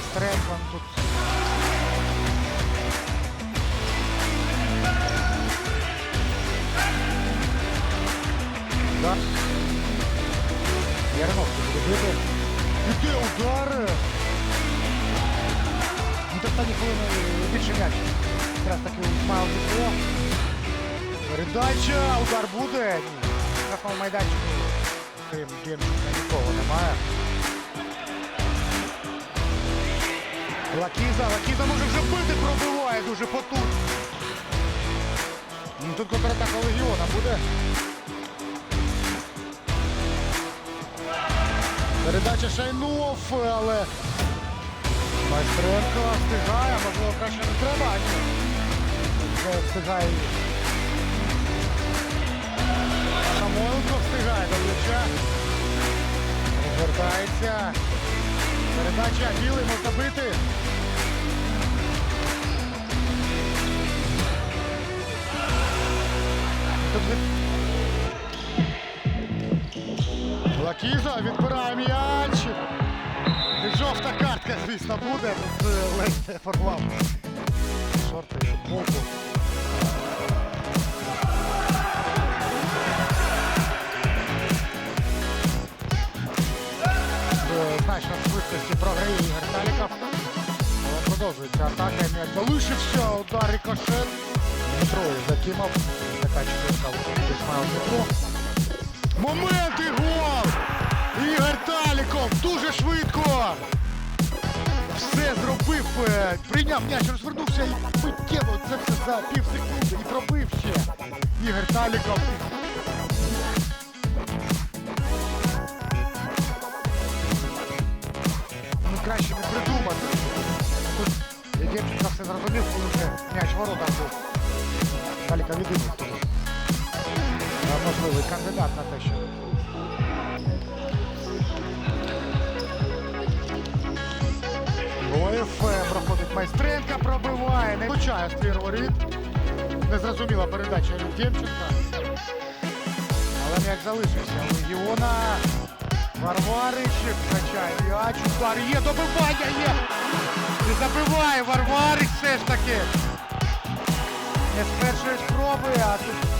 Майстренко тут. Да. Ярановський буде бити. Іде удари. Ну, так тоді хвилини більше м'яч. Якраз таки мав Дмитро. Передача, удар буде. Ні. На штрафному майданчику, крім Демченка, нікого немає. Лакіза, Лакіза може вже бити, пробиває дуже потужно. Ну, Тут контратака Легіона буде. Передача Шайнов, але Майстренко встигає, можливо, краще не треба. Встигає. Самойленко встигає до м'яча. Розвертається. Передача білий можна бити. Лакіза відбирає м'яч. Жовта картка, звісно, буде. Ледь не порвав. Шорти футболку. Продовжується атака. М'яч залишився. Удар рикошет. Дмитро Закимов. Така четвірка Ісмайл Дмитро. Момент і гол! Ігор Таліков дуже швидко. Все зробив, е, прийняв м'яч, розвернувся і миттєво це все за пів секунди і пробив ще. Ігор Таліков. Коли вже м'яч в воротах був. Тут. Е, Можливий кандидат на те, що. Е, проходить майстренка, пробиває, не влучає ствір воріт. Незрозуміла передача від Демченка. Але м'яч залишився. у Легіона. Варварич втрачає м'яч. Удар є, добивання є. І забиває Варварич все ж таки. Не з першої спроби, а тут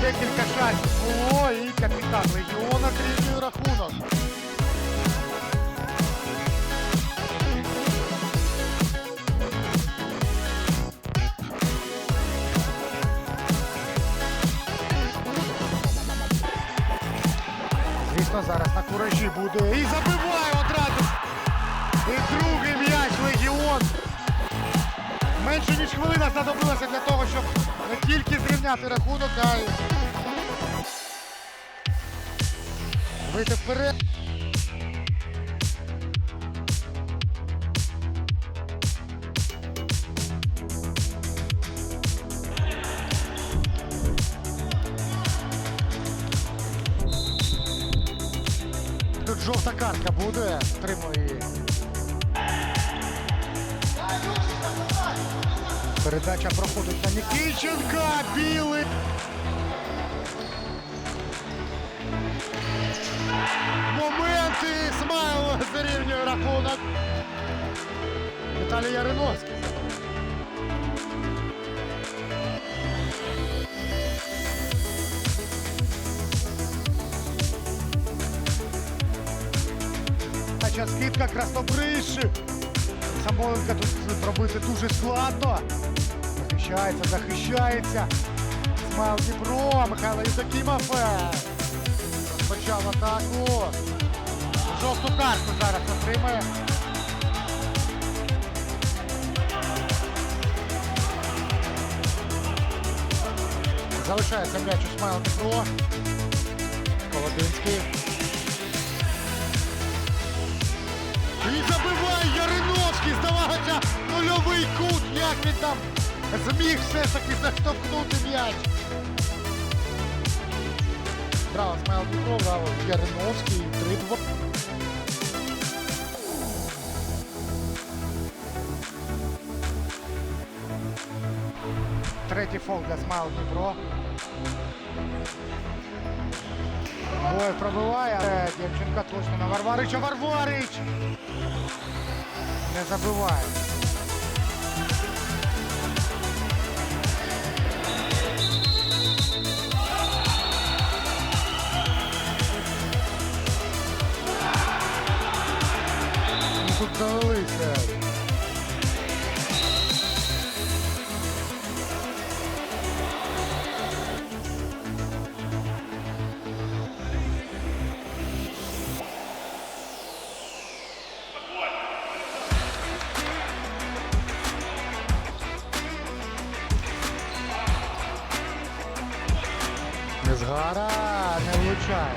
декілька шансів було і капітан Легіона трійний рахунок. Буде. І забиває одразу. І другий м'яч Легіон. Менше ніж хвилина знадобилася для того, щоб не тільки зрівняти рахунок, а й вийти вперед. Жовта картка буде. Тримує її. Передача проходить на Нікіченка. Білий. Моменти. Смайл зарівнює рахунок. Віталій Яриновський. Нача скидка Краснобриш. Самойленка тут пробити дуже складно. Захищається, захищається. Смайл Дніпро, Михайло Євдокімов. е, Розпочав атаку. Жовту картку зараз отримає. Залишається м'яч у Смайл Дніпро. Колодинський. І забиває Яриновський, здавалося, нульовий кут, як він там зміг все ж таки заштовхнути м'яч. Браво, Смайл Дніпро, браво, Яриновський, 3-2. Третій фол для Смайл Дніпро. Боєв пробиває. Е, Дівчинка точно на Варварича. Варварич! Не забиває. Ну, Тут завелися. Влучає.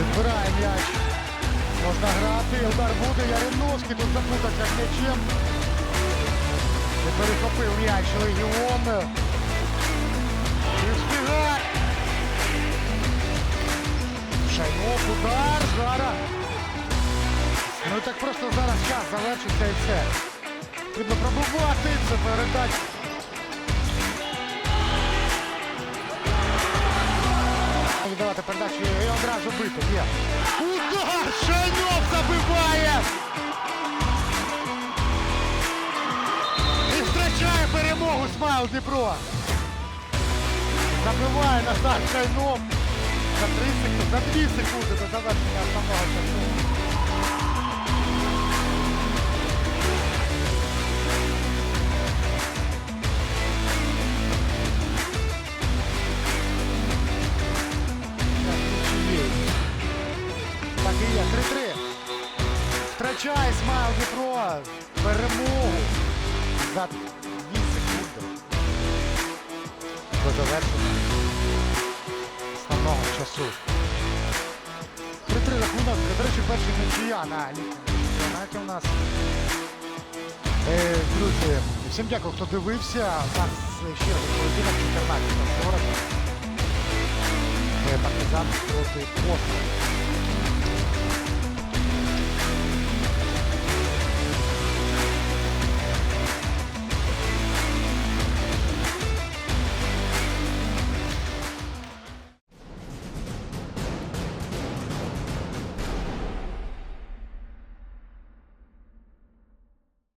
Відбирає м'яч. Можна грати. Удар буде. Яриновський тут запутався з м'ячем. Не перехопив м'яч легіон. І. Шайнов, удар, Зара. Ну так просто зараз час завершиться і все. Потрібно пробувати це передача. Віддавати передачу і одразу бити. Є. Удар! Шайнов забиває! І втрачає перемогу Смайл Дніпро. Забиває Назар Шайнов. За 3 секунди, за 2 секунди до завершення основного Втрачає Смайл Дніпро перемогу за 2 секунди до завершення основного часу. 3-3 рахунок, до речі, перший нічия на літньому у нас. Е, друзі, всім дякую, хто дивився. Нас ще один поєдинок 14.40. Е, Партизан проти Посла.